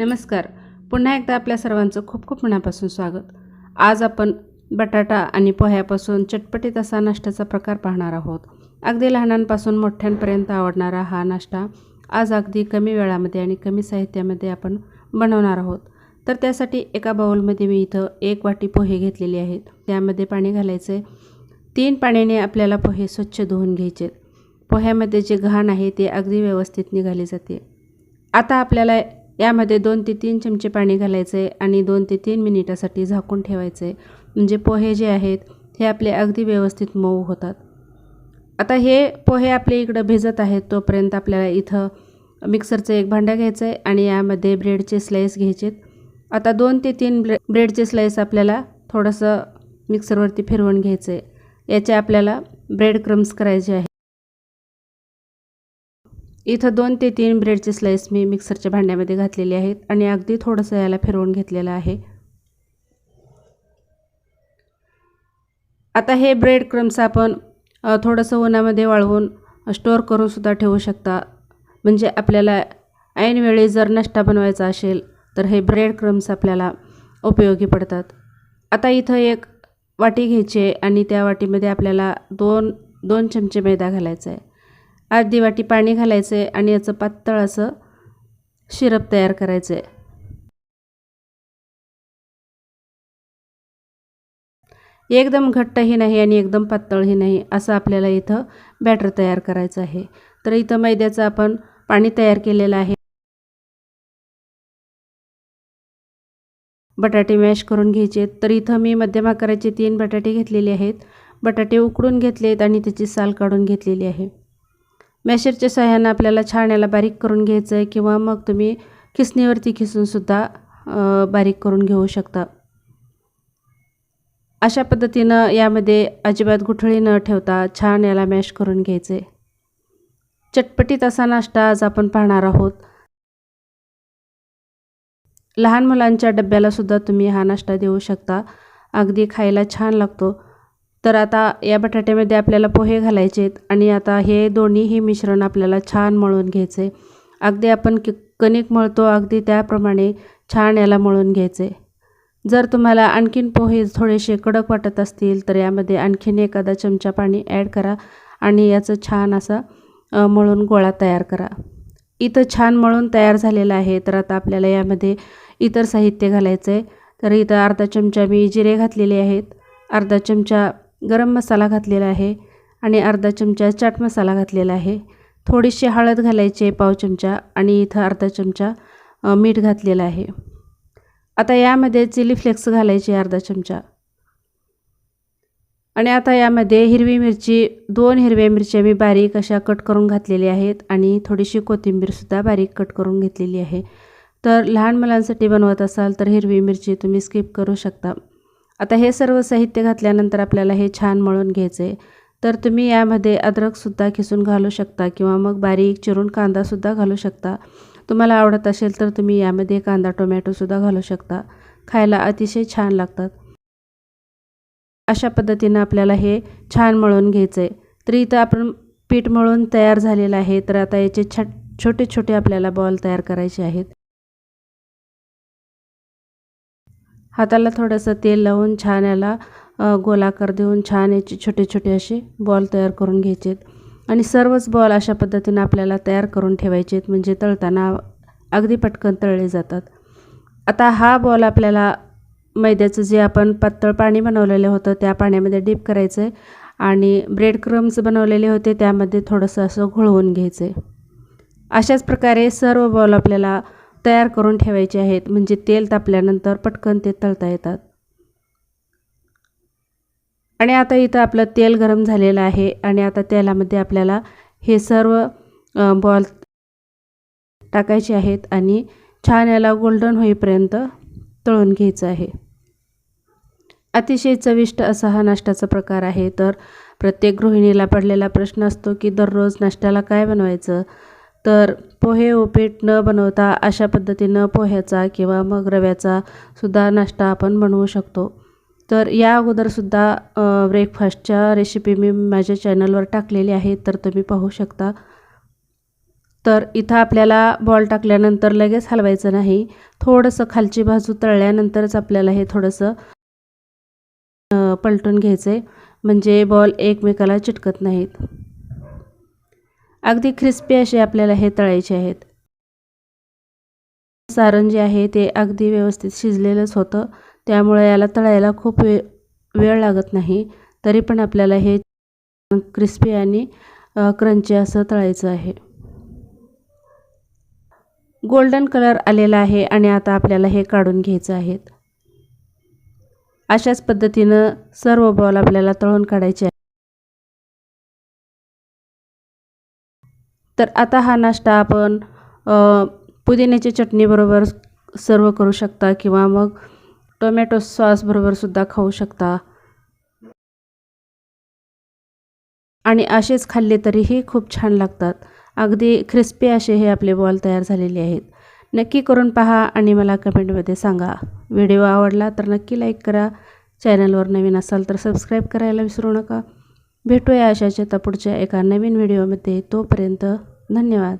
नमस्कार. पुन्हा एकदा आपल्या सर्वांचं खूप खूप मनापासून स्वागत. आज आपण बटाटा आणि पोह्यापासून चटपटीत असा नाश्त्याचा प्रकार पाहणार आहोत. अगदी लहानांपासून मोठ्यांपर्यंत आवडणारा हा नाश्ता आज अगदी कमी वेळामध्ये आणि कमी साहित्यामध्ये आपण बनवणार आहोत. तर त्यासाठी एका बाउलमध्ये मी इथं एक वाटी पोहे घेतलेले आहेत. त्यामध्ये पाणी घालायचे. तीन पाण्याने आपल्याला पोहे स्वच्छ धुवून घ्यायचे. पोह्यामध्ये जे घाण आहे ते अगदी व्यवस्थित निघाले जाते. आता आपल्याला यामध्ये दोन ते तीन चमचे पाणी घालायचं आहे आणि दोन ते तीन मिनिटासाठी झाकून ठेवायचं. आहे म्हणजे पोहे जे आहेत हे आपले अगदी व्यवस्थित मऊ होतात. आता हे पोहे आपले इकडं भिजत आहेत तोपर्यंत आपल्याला इथं मिक्सरचं एक भांडं घ्यायचं आहे आणि यामध्ये ब्रेडचे स्लाईस घ्यायचेत आता दोन ते तीन ब्रे ब्रेडचे स्लाईस आपल्याला थोडंसं मिक्सरवरती फिरवून घ्यायचं आहे. याचे आपल्याला ब्रेड क्रम्स करायचे आहे इथं दोन ते तीन ब्रेडचे स्लाईस मी मिक्सरच्या भांड्यामध्ये घातलेले आहेत आणि अगदी थोडंसं याला फिरवून घेतलेलं आहे. आता हे ब्रेड क्रम्स आपण थोडंसं उन्हामध्ये वाळवून स्टोअर करून सुद्धा ठेवू शकता. म्हणजे आपल्याला ऐनवेळी जर नाश्ता बनवायचा असेल तर हे ब्रेड क्रम्स आपल्याला उपयोगी पडतात. आता इथं एक वाटी घ्यायची आहे आणि त्या वाटीमध्ये आपल्याला दोन दोन चमचे मैदा घालायचा आहे. अर्धी वाटी पाणी घालायचं आहे आणि याचं पातळ असं शिरप तयार करायचं. आहे एकदम घट्टही नाही आणि एकदम पातळही नाही असं आपल्याला इथं बॅटर तयार करायचं आहे. तर इथं मैद्याचं आपण पाणी तयार केलेलं आहे. बटाटे मॅश करून घ्यायचे. तर इथं मी मध्यम आकाराचे तीन बटाटे घेतलेले आहेत. बटाटे उकडून घेतलेत आणि त्याची साल काढून घेतलेली आहे. मॅशरच्या सहाय्यानं आपल्याला छान याला बारीक करून घ्यायचं आहे किंवा मग तुम्ही खिसणीवरती खिसूनसुद्धा बारीक करून घेऊ शकता. अशा पद्धतीनं यामध्ये अजिबात गुठळी न ठेवता छान याला मॅश करून घ्यायचे. चटपटीत असा नाश्ता आज आपण पाहणार आहोत. लहान मुलांच्या डब्याला सुद्धा तुम्ही हा नाश्ता देऊ शकता. अगदी खायला छान लागतो. तर आता या बटाट्यामध्ये आपल्याला पोहे घालायचे आहेत आणि आता हे दोन्हीही मिश्रण आपल्याला छान मळून घ्यायचे. अगदी आपण कि कणिक मळतो अगदी त्याप्रमाणे छान याला मळून घ्यायचे. जर तुम्हाला आणखीन पोहे थोडेसे कडक वाटत असतील तर यामध्ये आणखीन एखादा चमचा पाणी ॲड करा आणि याचं छान असा मळून गोळा तयार करा. इथं छान मळून तयार झालेलं आहे तर आता आपल्याला यामध्ये इतर साहित्य घालायचं आहे तर इथं अर्धा चमचा मी जिरे घातलेले आहेत. अर्धा चमचा गरम मसाला घातलेला आहे आणि अर्धा चमचा चाट मसाला घातलेला आहे. थोडीशी हळद घालायची आहे पाव चमचा आणि इथं अर्धा चमचा मीठ घातलेलं आहे. आता यामध्ये चिली फ्लेक्स घालायचे अर्धा चमचा. आणि आता यामध्ये हिरवी मिरची दोन हिरव्या मिरच्या मी बारीक अशा कट करून घातलेल्या आहेत आणि थोडीशी कोथिंबीरसुद्धा बारीक कट करून घेतलेली आहे. तर लहान मुलांसाठी बनवत असाल तर हिरवी मिरची तुम्ही स्किप करू शकता. आता हे सर्व साहित्य घातल्यानंतर आपल्याला हे छान मळून घ्यायचं. आहे तर तुम्ही यामध्ये अद्रकसुद्धा खिसून घालू शकता किंवा मग बारीक चिरून कांदासुद्धा घालू शकता. तुम्हाला आवडत असेल तर तुम्ही यामध्ये कांदा टोमॅटोसुद्धा घालू शकता. खायला अतिशय छान लागतात. अशा पद्धतीनं आपल्याला हे छान मळून घ्यायचं. आहे तर इथं आपण पीठ मळून तयार झालेलं आहे. तर आता याचे छट छोटे छोटे आपल्याला बॉल तयार करायचे आहेत. हाताला थोडंसं तेल लावून छान याला गोलाकार देऊन छान याचे छोटे छोटे असे बॉल तयार करून घ्यायचे आणि सर्वच बॉल अशा पद्धतीनं आपल्याला तयार करून ठेवायचे आहेत म्हणजे तळताना अगदी पटकन तळले जातात. आता हा बॉल आपल्याला मैद्याचं जे आपण पातळ पाणी बनवलेलं होतं त्या पाण्यामध्ये डीप करायचं आहे आणि ब्रेड क्रम्स बनवलेले होते त्यामध्ये थोडंसं असं घोळवून घ्यायचं आहे अशाच प्रकारे सर्व बॉल आपल्याला तयार करून ठेवायचे आहेत. म्हणजे तेल तापल्यानंतर पटकन ते तळता येतात. आणि आता इथं आपलं तेल गरम झालेलं आहे. आणि आता तेलामध्ये आपल्याला हे सर्व बॉल टाकायचे आहेत. आणि छान याला गोल्डन होईपर्यंत तळून घ्यायचं आहे. अतिशय चविष्ट असा हा नाश्त्याचा प्रकार आहे. तर प्रत्येक गृहिणीला पडलेला प्रश्न असतो की दररोज नाश्त्याला काय बनवायचं? तर पोहे उपीट न बनवता अशा पद्धतीनं पोह्याचा किंवा मग रव्याचा सुद्धा नाश्ता आपण बनवू शकतो. तर या अगोदरसुद्धा ब्रेकफास्टच्या रेसिपी मी माझ्या चॅनलवर टाकलेली आहेत तर तुम्ही पाहू शकता. तर इथं आपल्याला बॉल टाकल्यानंतर लगेच हलवायचं नाही. थोडंसं खालची बाजू तळल्यानंतरच आपल्याला हे थोडंसं पलटून घ्यायचं आहे म्हणजे बॉल एकमेकाला चिटकत नाहीत. अगदी क्रिस्पी असे आपल्याला हे तळायचे आहेत. सारण जे आहे ते अगदी व्यवस्थित शिजलेलंच होतं. त्यामुळे याला तळायला खूप वे वेळ लागत नाही. तरी पण आपल्याला हे क्रिस्पी आणि क्रंची असं तळायचं आहे. गोल्डन कलर आलेला आहे आणि आता आपल्याला हे काढून घ्यायचं आहेत. अशाच पद्धतीनं सर्व बॉल आपल्याला तळून काढायचे तर आता हा नाश्ता आपण पुदिन्याची चटणीबरोबर सर्व करू शकता किंवा मग टोमॅटो सॉसबरोबर सुद्धा खाऊ शकता. आणि असेच खाल्ले तरीही खूप छान लागतात. अगदी क्रिस्पी असे हे आपले बॉल तयार झालेले आहेत. नक्की करून पहा आणि मला कमेंटमध्ये सांगा. व्हिडिओ आवडला तर नक्की लाईक करा. चॅनलवर नवीन असाल तर सबस्क्राईब करायला विसरू नका. भेटूया अशाच आता पुढच्या एका नवीन व्हिडिओमध्ये. तोपर्यंत धन्यवाद.